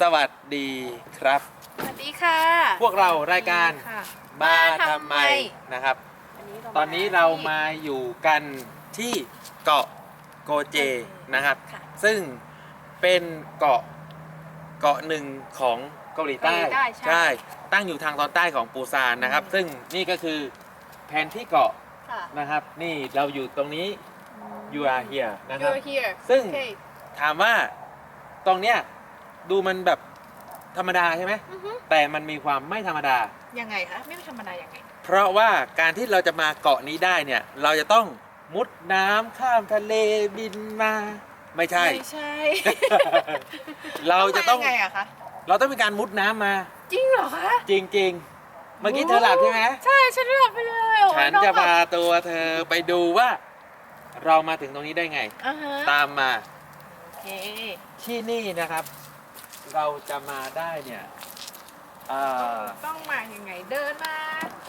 สวัสดีครับ สวัสดีค่ะพวกเรารายการค่ะ มาทำไมนะครับ ตอนนี้เรามาอยู่กันที่เกาะโกเจนะครับ ค่ะ ซึ่งเป็นเกาะเกาะหนึ่งของเกาหลีใต้ เกาหลีใต้ใช่ตั้งอยู่ทางตอนใต้ของปูซานนะครับ ซึ่งนี่ก็คือแผนที่เกาะค่ะ นะครับ นี่เราอยู่ตรงนี้ you are here นะครับ You're here ซึ่ง Okay ถามว่าตรงเนี้ย ดูมันแบบธรรมดาใช่ไหมอือฮึแต่มันมีความไม่ธรรมดา ยังไงคะไม่ธรรมดายังไง เพราะว่าการที่เราจะมาเกาะนี้ได้เนี่ยเราจะต้องมุดน้ำข้ามทะเลบินมา ไม่ใช่ ไม่ใช่ เราจะต้องมยังไงอะคะ เราต้องมีการมุดน้ำมา จริงเหรอคะ จริง ๆ เมื่อกี้เธอหลับใช่ไหมใช่ฉันหลับไปเลยโอ้ยฉันองจะแบบพาตัวเธอไปดูว่า เรามาถึงตรงนี้ได้ไง อ่าฮะตามมาโอเคที่นี่นะครับ เราจะมาได้เนี่ยอ่าต้องมายังไงเดินมา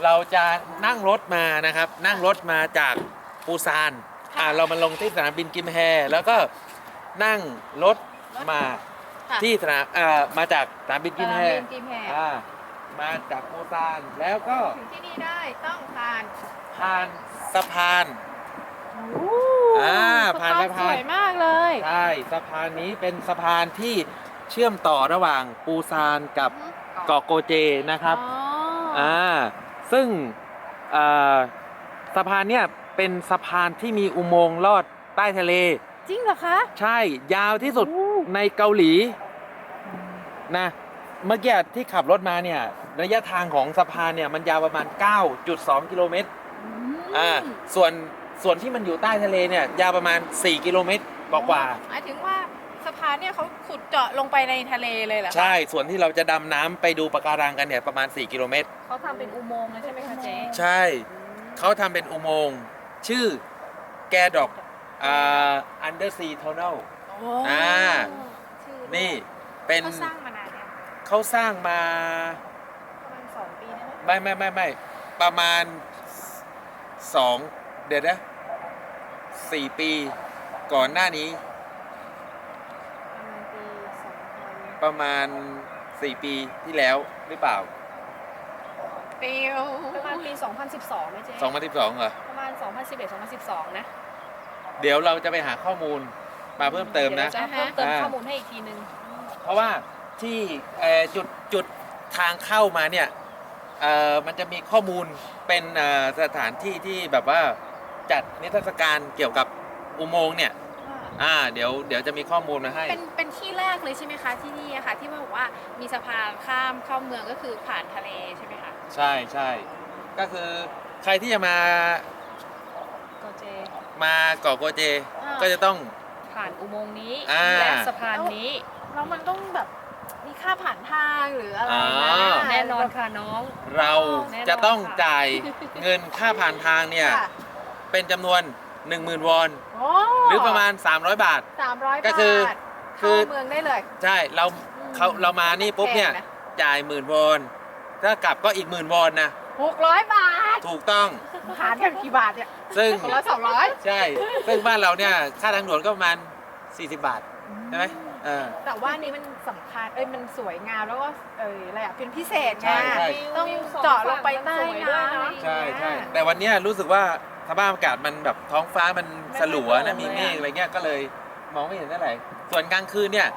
เราจะนั่งรถมานะครับ นั่งรถมาจากปูซานอ่าเรามาลงที่สนามบินกิมแฮแล้วก็นั่งรถมาค่ะที่สนามอ่ามาจากสนามบินกิมแฮสนามบินกิมแฮ อ่ามาจากปูซานแล้วก็ถึงที่นี่ได้ต้องผ่านผ่านสะพานโอ้อ่าผ่านสะสะพาพานนสวยมากเลย ใช่สะพานนี้เป็นสะพานที่ เชื่อมต่อระหว่างปูซานกับเกาะโกเจนะครับอ๋ออ่าซึ่งอ่าสะพานเนี่ยเป็นสะพานที่มีอุโมงค์ลอดใต้ทะเล จริงเหรอคะ ใช่ยาวที่สุดโอ้ในเกาหลีนะเมื่อกี้ที่ขับรถมาเนี่ยระยะทางของสะพานเนี่ยมันยาวประมาณ 9.2 กิโลเมตรอ่าส่วนส่วนที่มันอยู่ใต้ทะเลเนี่ยยาวประมาณ 4 กิโลเมตรกว่าหมายถึงว่า สะพานเนี่ยเขาขุดเจาะลงไปในทะเลเลยเหรอๆคะใช่ส่วนที่เราจะดำน้ำไปดูปะการังกันเนี่ยประมาณ 4 กิโลเมตร เขาทำเป็นอุโมงค์เลยใช่ไหมคะเจ๊ใช่เขาทำเป็นอุโมงค์ชื่อแกดอกอ่า undersea tunnel โอ้อ่า ชื่อนี่เป็นเขาสร้างมานานเนี่ยงเขาสร้างมา ประมาณสองปีได้ไหมไม่ไม่ไม่ไม่ประมาณสองเดี๋ยวนะสี่ปีก่อนหน้านี้ ประมาณปีสองพัน ประมาณสี่ปีที่แล้วหรือเปล่าปีประมาณปี 2012ไหมเจ๊2012เหรอ ประมาณ 2011 2012 นะเดี๋ยวเราจะไปหาข้อมูลมาเพิ่มเติมนะ ดี๋ยวเราจะเพิ่มเติมอ่า ข้อมูลให้อีกทีนึงเพราะว่าที่เอ่อจุดจุดทางเข้ามาเนี่ยเอ่อมันจะมีข้อมูลเป็นเอ่อสถานที่ที่แบบว่าจัดนิทรรศการเกี่ยวกับอุโมงค์เนี่ย อ่าเดี๋ยวเดี๋ยวจะมีข้อมูลมาให้ เป็นเป็นที่แรกเลยใช่ไหมคะที่นี่อะค่ะ ที่ว่าบอกว่ามีสะพานข้ามเข้าเมืองก็คือผ่านทะเลใช่ไหมคะใช่ใช่ ก็คือใครที่จะมาก็เจ มาเกาะโกเจ อ่า ก็จะต้อง ผ่านอุโมงค์นี้ อ่า และสะพานนี้ แล้วมันต้องแบบมีค่าผ่านทางหรืออะไรอ๋นะอแน่นอนค่ะน้อง เราแน่นอนจะต้องค่ะจ่ายเงินค่าผ่านทางเนี่ย ค่ะเป็นจำนวน 10,000 วอนโอ้หรือประมาณ 300 บาท สามร้อยก็คือบาทคืเข้าอเมืองได้เลย ใช่เราเขาเรามานี่ปุ๊บเนี่ยแพงนะ จ่ายหมื่นวอน ถ้ากลับก็อีกหมื่นวอนนะ หกร้อยบาทถูกต้องหารกันกี่บาทเนี่ยซึ่ง คนละสองร้อยใช่ ซึ่งบ้านเราเนี่ย ค่าทางด่วนก็ประมาณ 40 บาท ใช่ไหมเออ แต่ว่านี่มันสำคัญเอ้ยมันสวยงามแล้วก็เอยอะไรอะเป็นพิเศษไง ใช่ใช่ ต้องเจาะลงไปใต้น้ำใช่ใช่ แต่วันเนี้ยรู้สึกว่า สภาพอากาศมันแบบท้องฟ้ามันสลัวนะมีเมฆอะไรเงี้ยก็เลยมองไม่เห็นเท่าไหร่ส่วนกลางคืนเนี่ย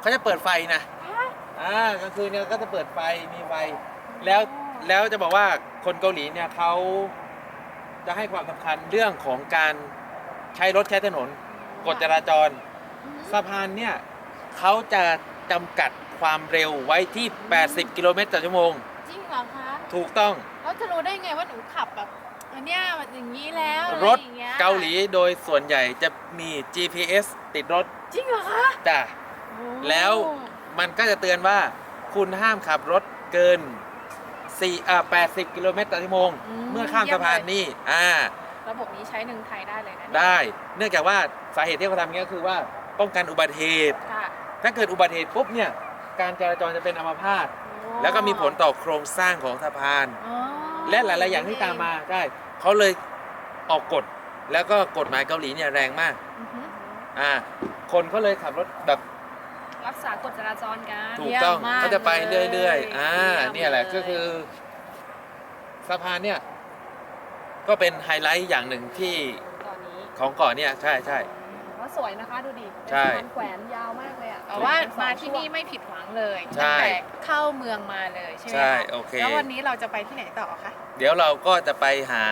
เขาจะเปิดไฟนะอ่ากลางคืนเนี่ยก็จะเปิดไฟมีไฟแล้วแล้วจะบอกว่าคนเกาหลีเนี่ยเขาจะให้ความสำคัญเรื่องของการใช้รถใช้ถนนกฎจราจร สะพานเนี่ยเขาจะจำกัดความเร็วไว้ที่ 80 กิโลเมตรต่อชั่วโมง จริงเหรอคะ ถูกต้อง แล้วจะรู้ได้ไงว่าหนูขับแบบ อันเนี้ยอย่างนี้แล้วรถอะไอย่งงี้ยเกาหลีโดยส่วนใหญ่จะมี GPS ติดรถจริงเหรอคะจ้ะ โอ้แล้ว มันก็จะเตือนว่าคุณห้ามขับรถเกิน4อ่า80 กิโลเมตรต่อชั่วโมง เมื่อข้ามสะพานนี้อ่า ระบบนี้ใช้หนึ่งไทยได้เลยนะเนี่ยได้ เนื่องจากว่าสาเหตุที่เขาทำอย่างนี้ก็คือว่าป้องกันอุบัติเหตุ ค่ะถ้าเกิดอุบัติเหตุปุ๊บเนี่ย การจราจรจะเป็นอัมพาตแล้วก็มีผลต่อโครงสร้างของสะพาน อ๋อ และหลายๆอย่างที่ตามมาใช่เขาเลยออกกฎแล้วก็กฎหมายเกาหลีเนี่ยแรงมากอือฮึอ่าคนเขาเลยขับรถแบบรักษากฎจราจรกัน ถูกต้องเยี่ยมมากก็จะไปเรื่อยเลยๆอ่าเยี่ยมเนี่ยแหละเลย ก็คือสะพานเนี่ยก็เป็นไฮไลท์อย่างหนึ่งที่ตอนนี้ ของเกาะเนี่ยใช่ใช่ว่า สวยนะคะดูดิเป็นใช่สะพานแขวนยาวมากเลยอะแต่ว่าเป็นสองมาที่นี่ช่วงไม่ผิดหวังเลยใช่ ตั้งแต่เข้าเมืองมาเลยใช่ไหมใช่คะโอเค แล้ววันนี้เราจะไปที่ไหนต่อคะเดี๋ยวเราก็จะไปหา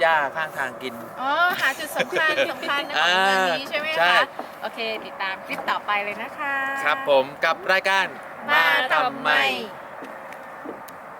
หญ้าข้างทางกิน อ๋อหาจุดสำคัญสำคัญในของอ่าเมืองนี้ใช่ไหมใช่ คะโอเค ติดตามคลิปต่อไปเลยนะคะ ครับผมกับรายการ มาทำไม